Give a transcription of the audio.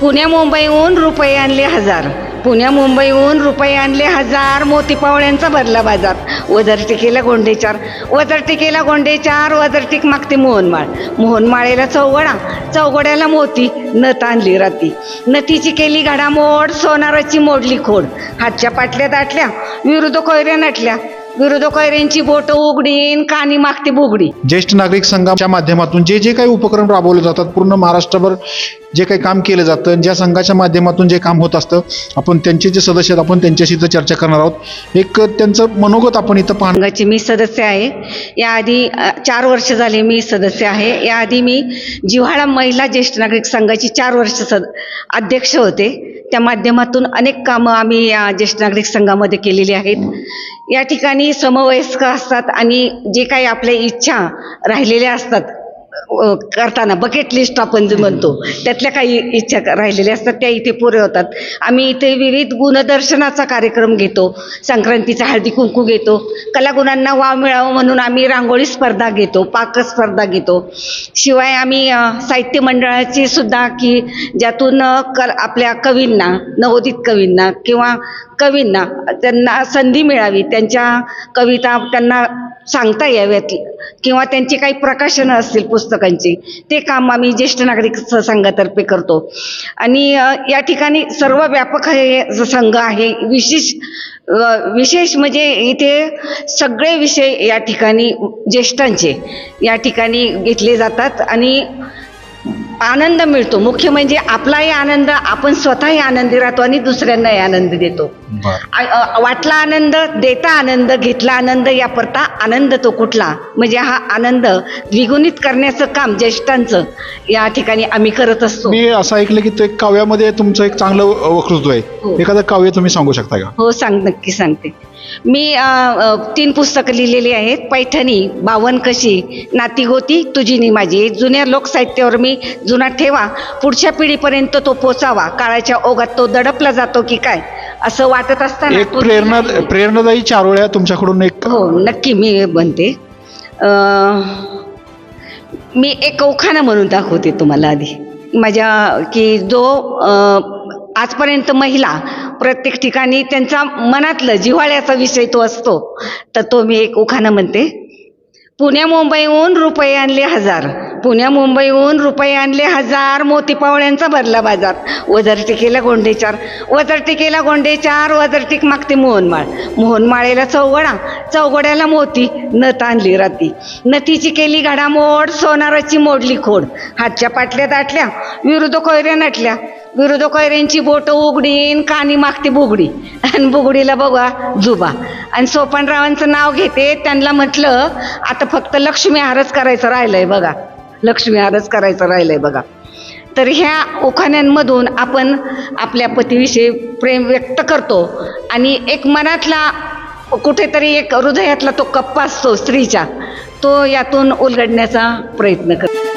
पुण्या मुंबईहून रुपये आणले हजार. पुण्या मुंबईहून रुपये आणले हजार. मोती पावळ्यांचा भरला बाजार. वजरटिकेला गोंडेचार वजरटिकेला गोंडेचार वजरटिक मागते मोहनमाळ. मोहनमाळेला चौघडा चौघड्याला मोती. नत आणली राती. नतीची केली घडामोड सोनाराची मोडली खोड. हातच्या पाटल्या दाटल्या. विरुद्ध कोयऱ्या नटल्या. विरुद्ध कोयऱ्यांची बोट उघडीन कानी मागते बुगडी ज्येष्ठ नागरिक संघाच्या माध्यमातून जे जे काही उपक्रम राबवले जातात पूर्ण महाराष्ट्रभर जे काही काम केलं जातं ज्या संघाच्या माध्यमातून जे काम होत असतं आपण त्यांचे जे सदस्य आहेत आपण त्यांच्याशी इथं चर्चा करणार आहोत. एक त्यांचं मनोगत आपण इथं पाहणार संघाची मी सदस्य आहे. याआधी चार वर्ष झाले मी सदस्य आहे. याआधी मी जिव्हाळा महिला ज्येष्ठ नागरिक संघाची चार वर्ष सद अध्यक्ष होते. त्या माध्यमातून अनेक कामं आम्ही या ज्येष्ठ नागरिक संघामध्ये केलेली आहेत. या ठिकाणी समवयस्क असतात आणि जे काही आपल्या इच्छा राहिलेल्या असतात करताना बकेट लिस्ट आपण जे म्हणतो त्यातल्या काही इच्छा राहिलेल्या असतात त्या इथे पुरे होतात. आम्ही इथे विविध गुणदर्शनाचा कार्यक्रम घेतो. संक्रांतीचा हळदी कुंकू घेतो. कलागुणांना वाव मिळावं म्हणून आम्ही रांगोळी स्पर्धा घेतो पाक स्पर्धा घेतो. शिवाय आम्ही साहित्य मंडळाची सुद्धा की ज्यातून क आपल्या कवींना नवोदित कवींना किंवा कवींना त्यांना संधी मिळावी त्यांच्या कविता त्यांना सांगता याव्यात किंवा त्यांची काही प्रकाशनं असतील पुस्तकांची. ते काम आम्ही ज्येष्ठ नागरिक संघातर्फे करतो. आणि या ठिकाणी सर्व व्यापक हे संघ आहे. विशेष विशेष म्हणजे इथे सगळे विषय या ठिकाणी ज्येष्ठांचे या ठिकाणी घेतले जातात आणि आनंद मिळतो. मुख्य म्हणजे आपलाही आनंद आपण स्वतःही आनंदी राहतो आणि दुसऱ्यांनाही आनंद देतो. वाटला आनंद देता आनंद घेतला आनंद या परता आनंद तो कुठला? म्हणजे हा आनंद द्विगुणित करण्याचं काम ज्येष्ठांचं या ठिकाणी आम्ही करत असतो. मी असं ऐकलं की ते काव्यामध्ये तुमचं एक चांगलं वक्तृत्व आहे. हो. एखादं काव्य तुम्ही सांगू शकता का? हो सांग नक्की सांगते. मी तीन पुस्तकं लिहिलेली आहेत. पैठणी बावन कशी नातीगोती तुझी नी माझी. जुन्या लोकसाहित्यावर मी जुना ठेवा. पुढच्या पिढीपर्यंत तो पोचावा. काळाच्या ओघात तो दडपला जातो की काय? असं वाटत असताना एक प्रेरणा. प्रेरणादायी चारोळ्या तुमच्याकडून एक हो नक्की मी बनते. अं, मी एक उखाणा म्हणून दाखवते तुम्हाला आधी. माझ्या की जो आजपर्यंत महिला प्रत्येक ठिकाणी त्यांचा मनातलं जिव्हाळ्याचा विषय तो असतो तर तो मी एक उखाणा म्हणते. पुण्या मुंबईहून रुपये आणले हजार. पुण्या मुंबईहून रुपये आणले हजार मोती पावळ्यांचा भरला बाजार. वजरटिकेला गोंडेचार वजरटिकेला गोंडेचार वजरटिक मागते मोहनमाळ. मोहनमाळेला चौघडा चौघड्याला मोती नत आणली राती. नतीची केली घडामोड सोनाराची मोडली खोड. हातच्या पाटल्या दाटल्या विरुद्ध कोयऱ्या नटल्या. विरुद्ध कोयऱ्यांची बोट उघडीन कानी मागते बुगडी आणि बुगडीला बघा जुबा. आणि सोपनरावांचं नाव घेते त्यांना म्हटलं आता फक्त लक्ष्मी हारच करायचं राहिलंय बघा. लक्ष्मी आरच करायचा राहिलं राहिलंय बघा. तर ह्या उखाण्यांमधून आपण आपल्या पतीविषयी प्रेम व्यक्त करतो आणि एक मनातला कुठेतरी एक हृदयातला तो कप्पा असतो स्त्रीच्या तो यातून उलगडण्याचा प्रयत्न करतो.